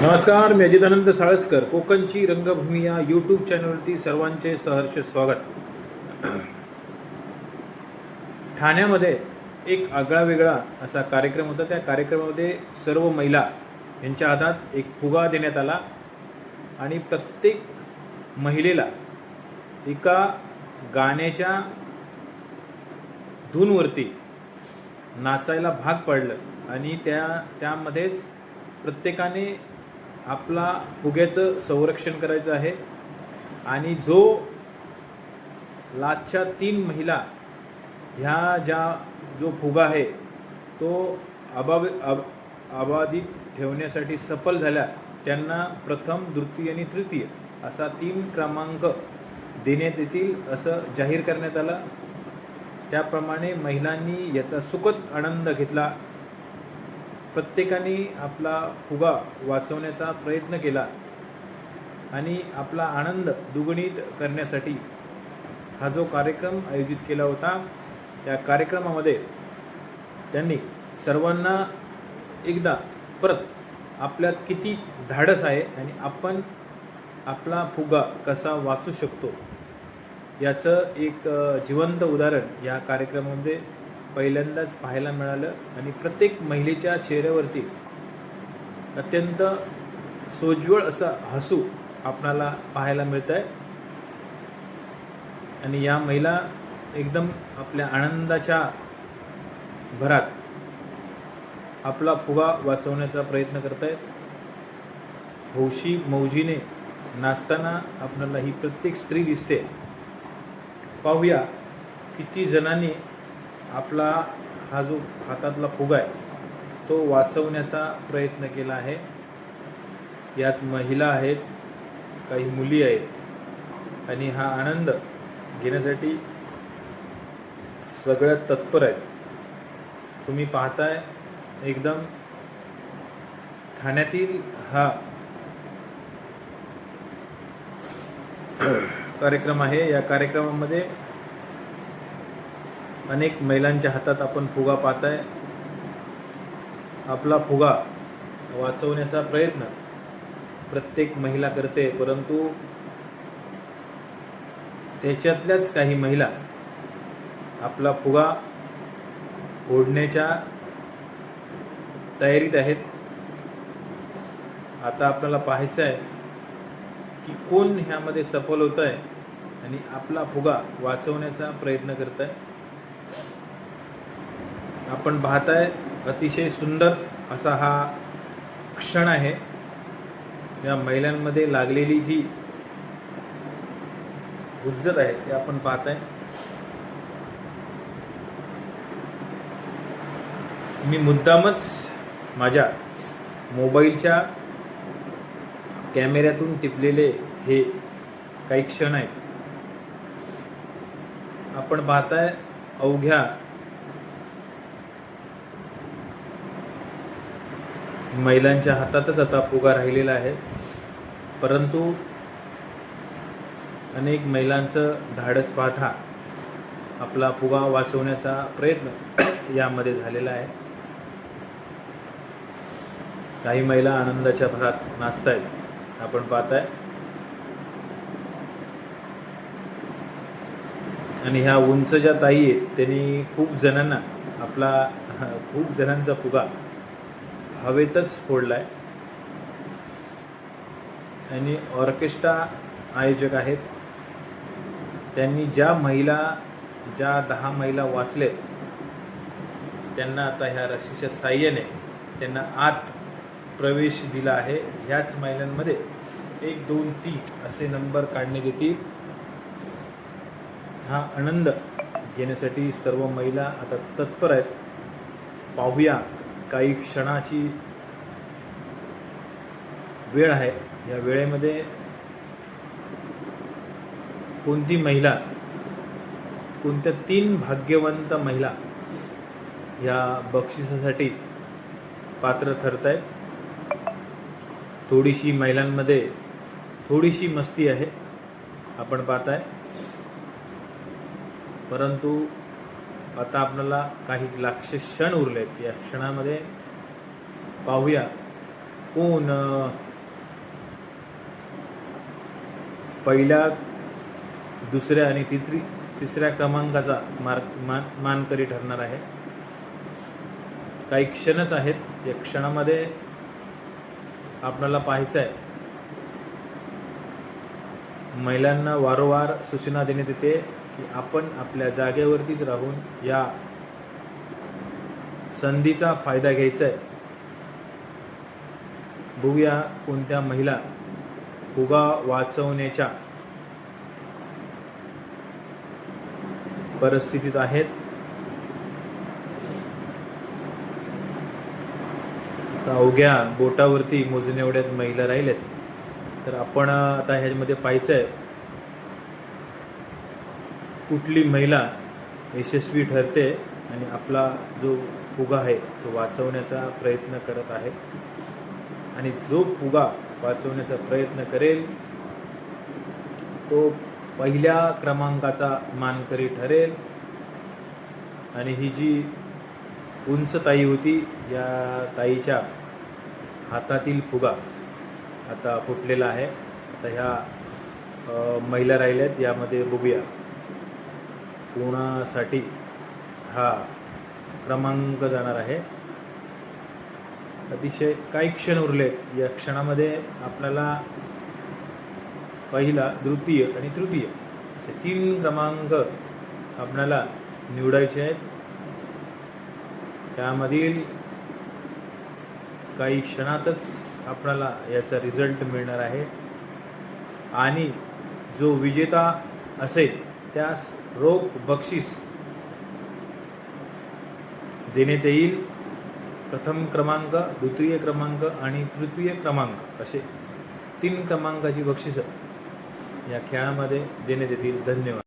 नमस्कार मी अजितानंद साळसकर. कोकणची रंगभूमी या यूट्यूब चॅनलवरती सर्वांचे सहर्ष स्वागत. ठाण्यामध्ये एक आगळा वेगळा असा कार्यक्रम होता. त्या कार्यक्रमामध्ये सर्व महिला यांच्या हातात एक फुगा देण्यात आला आणि प्रत्येक महिलेला एका गाण्याच्या धूनवरती नाचायला भाग पडलं आणि त्या त्यामध्येच प्रत्येकाने आपला फुग्याचं संरक्षण करायचं आहे. आणि जो लाचच्या तीन महिला ह्या ज्या जो फुगा आहे तो अबाब अब अबाधित ठेवण्यासाठी सफल झाल्या त्यांना प्रथम द्वितीय आणि तृतीय असा तीन क्रमांक देण्यात येतील असं जाहीर करण्यात आलं. त्याप्रमाणे महिलांनी याचा सुखद आनंद घेतला. प्रत्येकाने आपला फुगा वाचवण्याचा प्रयत्न केला आणि आपला आनंद दुगणित करण्यासाठी हा जो कार्यक्रम आयोजित केला होता त्या कार्यक्रमामध्ये त्यांनी सर्वांना एकदा परत आपल्यात किती धाडस आहे आणि आपण आपला फुगा कसा वाचू शकतो याचं एक जिवंत उदाहरण या कार्यक्रमामध्ये पहिल्यांदाच पाहायला मिळालं आणि प्रत्येक महिलेच्या चेहऱ्यावरती अत्यंत सोज्वळ असं हसू आपणाला पाहायला मिळत आहे आणि या महिला एकदम आपल्या आनंदाच्या भरात आपला फुगा वाचवण्याचा प्रयत्न करत आहेत हौशी मौजीने नाचताना आपल्याला ही प्रत्येक स्त्री दिसते. पाहूया किती जणांनी आपला हा जो हातातला फुगा आहे तो वाचवण्याचा प्रयत्न केला आहे. यात महिला आहेत काही मुली आहेत आणि हा आनंद घेण्यासाठी सगळ्यात तत्पर आहेत. तुम्ही पाहताय एकदम ठाण्यातील हा कार्यक्रम आहे. या कार्यक्रमामध्ये अनेक महिलांच्या हातात आपण फुगा पाहताय. आपला फुगा वाचवण्याचा प्रयत्न प्रत्येक महिला करते परंतु त्याच्यातल्याच काही महिला आपला फुगा फोडण्याच्या तयारीत आहेत. आता आपल्याला पाहायचं आहे की कोण ह्यामध्ये सफल होत आहे आणि आपला फुगा वाचवण्याचा प्रयत्न करत आहे आपण पाहताय अतिशय सुंदर असा हा क्षण आहे. या महिलांमध्ये लागलेली जी उज्जत आहे ते आपण पाहताय. मी मुद्दामच माझ्या मोबाईलच्या कॅमेऱ्यातून टिपलेले हे काही क्षण आहेत. आपण पाहताय अवघ्या महिलांच्या हातातच आता फुगा राहिलेला आहे. परंतु अनेक महिलांचं धाडस पाहता आपला फुगा वाचवण्याचा प्रयत्न यामध्ये झालेला आहे. काही महिला आनंदाच्या भरात नाचतायत. आपण पाहताय. आणि ह्या उंच ज्या ताई आहेत त्यांनी खूप जणांना आपला खूप जणांचा फुगा हवेतच फोडलाय. आणि ऑर्केस्ट्रा आयोजक आहेत. त्यांनी ज्या महिला ज्या दहा महिला वाचलेत त्यांना आता ह्या रशीच्या साह्याने त्यांना आत प्रवेश दिला आहे. ह्याच महिलांमध्ये एक दोन तीन असे नंबर काढण्यात येतील हा आनंद घेण्यासाठी सर्व महिला आता तत्पर आहेत. पाहूया काही क्षणाची वेळ आहे. या वेळेमध्ये कोणती महिला कोणत्या तीन भाग्यवंत महिला या बक्षिसासाठी पात्र ठरत आहेत थोडीशी महिलांमध्ये थोडीशी मस्ती आहे आपण पाहताय. परंतु आता आपल्याला काही लाक्ष क्षण उरले आहेत या क्षणामध्ये पाहूया. कोण? पहिल्या दुसऱ्या आणि तिसरी तिसऱ्या क्रमांकाचा मार्क मान मानकरी ठरणार आहे. काही क्षणच आहेत. या क्षणामध्ये आपल्याला पाहायचं आहे महिलांना वारंवार सूचना देण्यात येते. की आपण आपल्या जागेवरतीच राहून या संधीचा फायदा घ्यायचा आहे बघूया कोणत्या महिला फुगा वाचवण्याच्या परिस्थितीत आहेत. आता अवघ्या बोटावरती मोजण्या एवढ्याच महिला राहिल्यात तर आपण आता ह्याच्यामध्ये पाहायचं आहे कुठली महिला यशस्वी ठरते आणि आपला जो फुगा आहे तो वाचवण्याचा प्रयत्न करत आहे. आणि जो फुगा वाचवण्याचा प्रयत्न करेल तो पहिल्या क्रमांकाचा मानकरी ठरेल. आणि ही जी उंच ताई होती या ताईच्या हातातील फुगा आता फुटलेला आहे. आता ह्या महिला राहिल्यात यामध्ये बघूया. कोणासाठी हा क्रमांक जाणार आहे? अतिशय काही क्षण उरले. या क्षणामध्ये आपल्याला पहिला द्वितीय आणि तृतीय असे तीन क्रमांक आपल्याला निवडायचे आहेत. त्यामधील काही क्षणातच आपल्याला याचा रिझल्ट मिळणार आहे. आणि जो विजेता असेल त्यास रोख बक्षीस. देण्यात येईल प्रथम क्रमांक द्वितीय क्रमांक आणि तृतीय क्रमांक असे तीन क्रमांकाची बक्षिसं या खेळामध्ये देण्यात येतील. धन्यवाद.